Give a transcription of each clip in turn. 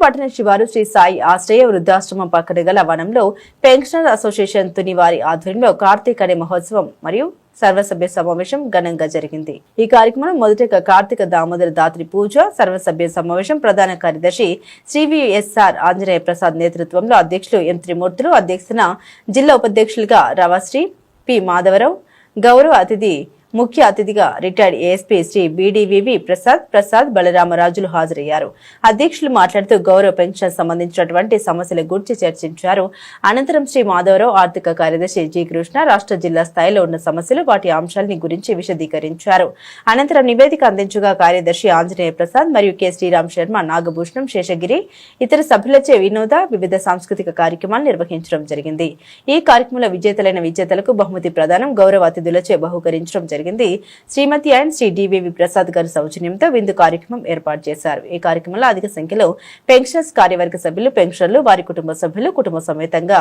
పట్టణ శివారు శ్రీ సాయి ఆశ్రయ వృద్ధాశ్రమం పక్కన గల వనంలో పెన్షనర్ అసోసియేషన్ తునివారి ఆధ్వర్యంలో కార్తీక అనే మహోత్సవం మరియు సర్వసభ్య సమావేశం ఘనంగా జరిగింది. ఈ కార్యక్రమంలో మొదటగా కార్తీక దామోదర దాత్రి పూజ సర్వసభ్య సమావేశం ప్రధాన కార్యదర్శి శ్రీవిఎస్ఆర్ ఆంజనేయ ప్రసాద్ నేతృత్వంలో అధ్యక్షులు ఎం త్రిమూర్తులు అధ్యక్షున జిల్లా ఉపాధ్యక్షులుగా రవశ్రీ పి మాధవరావు గౌరవ అతిథి ముఖ్య అతిథిగా retired ASP Shri B D V V Prasad Prasad బలరామరాజులు హాజరయ్యారు. అధ్యక్షులు మాట్లాడుతూ గౌరవ పెన్షన్ సంబంధించినటువంటి సమస్యల గురించి చర్చించారు. అనంతరం శ్రీ మాధవరావు ఆర్థిక కార్యదర్శి జి కృష్ణ రాష్ట్ర జిల్లా స్థాయిలో ఉన్న సమస్యలు వాటి అంశాలని గురించి విశదీకరించారు. అనంతరం నివేదిక అందించగా కార్యదర్శి ఆంజనేయ ప్రసాద్ మరియు కె శ్రీరామ్ శర్మ నాగభూషణం శేషగిరి ఇతర సభ్యులచే వినోద వివిధ సాంస్కృతిక కార్యక్రమాలు నిర్వహించడం జరిగింది. ఈ కార్యక్రమంలో విజేతలైన విజేతలకు బహుమతి ప్రదానం గౌరవ అతిథులచే బహుకరించడం జరిగింది. జరిగింది. Shrimati and Shri D V V Prasad గారి సౌజన్యంతో విందు కార్యక్రమం ఏర్పాటు చేశారు. ఈ కార్యక్రమంలో అధిక సంఖ్యలో పెన్షనర్స్ కార్యవర్గ సభ్యులు పెన్షనర్లు వారి కుటుంబ సభ్యులు కుటుంబ సమేతంగా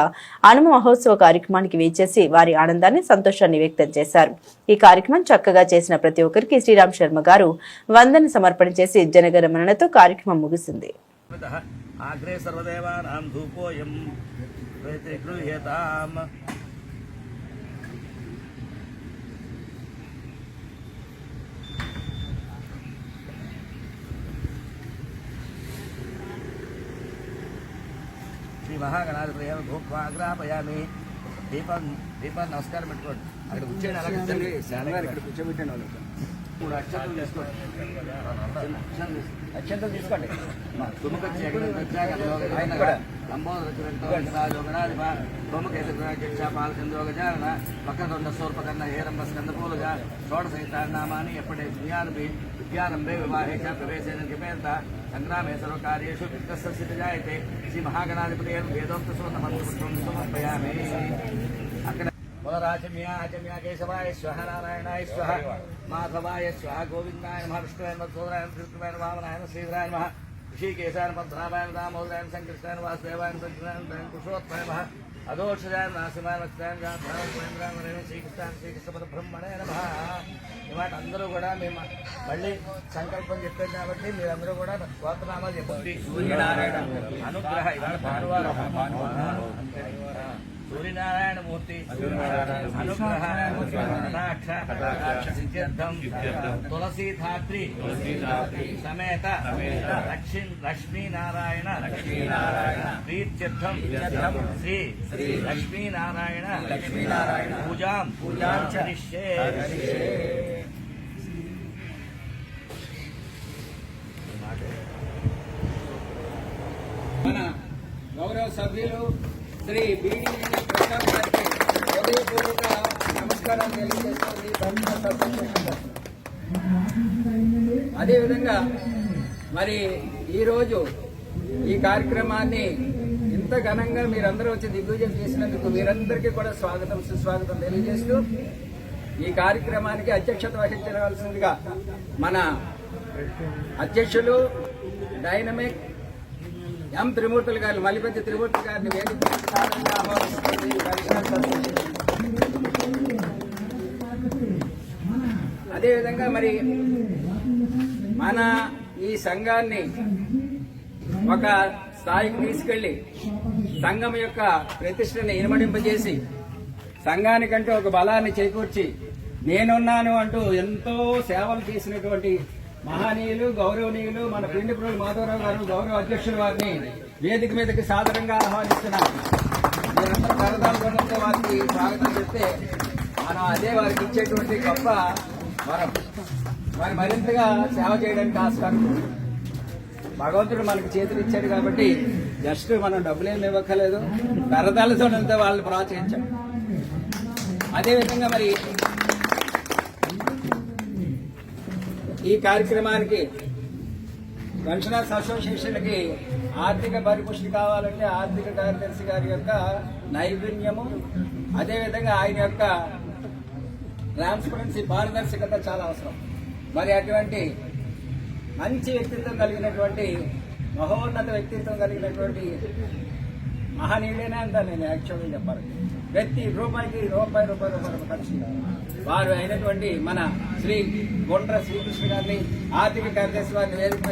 అనుమ మహోత్సవ కార్యక్రమానికి వేచేసి వారి ఆనందాన్ని సంతోషాన్ని వ్యక్తం చేశారు. ఈ కార్యక్రమం చక్కగా చేసిన ప్రతి ఒక్కరికి శ్రీరామ్ శర్మ గారు వందన సమర్పణ చేసి జనగణమనతో కార్యక్రమం ముగిసింది. అగ్రే సర్వదేవానాం ధూపోయం మహాగణాధిపతి భూత్వా అగ్రాపయామి దీపం దీపాన్ని నమస్కారం పెట్టుకోండి. అక్కడ కూర్చోండి అలాగే ఇక్కడ కూర్చోబెట్టండి వాళ్ళు మూడు అక్షంతలు తీసుకోండి. అక్షంతలు తీసుకోండి. పక్కదొండ హేరంబ స్కందపూలుగా షోడసహితానామాని ఎప్పటి విద్యారభి విద్యారంభే వివాహే చ ప్రవేశేన కిపేత సంగ్రామే సర్వకార్యేషు విత్తస్య సిద్ధిజాయతే. శ్రీ మహాగణాధిపతి వేదోక్త సూతమంత్రం సమర్పయామి ఆచమ్య కేశవాయ స్వహ నారాయణాయ స్వహ మాధవాయ స్వహ గోవిందాయ నమ విష్ణువాయ నమ సోదరాయ త్రికృపాయ నమ వామనాయ శ్రీధరాయ నమ ఋషికేశాయ పద్మనాభాయ దామోదరాయ సంకృష్ణాయ వాసుదేవాయ సంకృష్ణాయ కుషోత్తాయ నమ నమ నాసిమాయ నమ శ్రీకృష్ణ శ్రీకృష్ణ పద బ్రహ్మణే నమ ఈ మాట అందరూ కూడా మేము మళ్ళీ సంకల్పం చెప్పారు కాబట్టి మీరందరూ కూడా గోత్రనామాలు చెప్పండి. అనుగ్రహ ఇవాళ భానువారం. సూర్యనారాయణ మూర్తి అనుగ్రహ కటాక్ష సిద్ధ్యర్థం తులసీధాత్రి సమేత లక్ష్మీ లక్ష్మీనారాయణ ప్రీత్యర్థం శ్రీ లక్ష్మీనారాయణ పూజాం పూజాం చరిష్యే మన గౌరవ సభ్యులు శ్రీ బీడీ ప్రసాద్ గారికి హృదయపూర్వక నమస్కారం తెలియజేస్తుంది అదేవిధంగా మరి ఈరోజు ఈ కార్యక్రమాన్ని ఇంత ఘనంగా మీరందరూ వచ్చి దిగ్విజయం చేసినందుకు మీరందరికీ కూడా స్వాగతం సుస్వాగతం తెలియజేస్తూ ఈ కార్యక్రమానికి అధ్యక్షత వహించవలసిందిగా మన అధ్యక్షులు డైనమిక్ ఎం త్రిమూర్తులు గారు మల్లిపతి త్రిమూర్తి గారిని వేదిక అదేవిధంగా మరి మన ఈ సంఘాన్ని ఒక స్థాయికి తీసుకెళ్ళి సంఘం యొక్క ప్రతిష్టని ఇనుమడింపజేసి సంఘానికంటూ ఒక బలాన్ని చేకూర్చి నేనున్నాను అంటూ ఎంతో సేవలు చేసినటువంటి మహనీయులు గౌరవనీయులు మన పిండిపురులు మాధవరావు గారు గౌరవ అధ్యక్షుల వారిని వేదిక మీదకి సాదరంగా ఆహ్వానిస్తున్నాం. మీరందరూ కరదాలు వారికి స్వాగతం చెప్తే మనం అదే వారికి ఇచ్చేటువంటి గొప్ప వరం. వారి మరింతగా సేవ చేయడానికి ఆస్కారం భగవంతుడు మనకి చేతులు ఇచ్చాడు కాబట్టి జస్ట్ మనం డబ్బులేం ఇవ్వక్కర్లేదు. కరదాలతో వాళ్ళని ప్రోత్సహించాం. అదేవిధంగా మరి ఈ కార్యక్రమానికి పెన్షనర్స్ అసోసియేషన్కి ఆర్థిక పరిపుష్టి కావాలంటే ఆర్థిక కార్యదర్శి గారి యొక్క నైపుణ్యము అదేవిధంగా ఆయన యొక్క ట్రాన్స్పరెన్సీ పారదర్శకత చాలా అవసరం. మరి అటువంటి మంచి వ్యక్తిత్వం కలిగినటువంటి మహోన్నత వ్యక్తిత్వం కలిగినటువంటి మహనీయుడేనే అంతా నేను యాక్చువల్గా చెప్పాలి. ప్రతి రూపాయికి రూపాయి రూపాయి రూపాయి ఖర్చు వారు అయినటువంటి మన శ్రీ గుండ్ర శ్రీకృష్ణ గారిని ఆర్థిక కార్యదర్శి వారిని వేదిక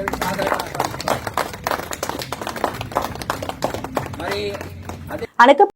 మరి అదే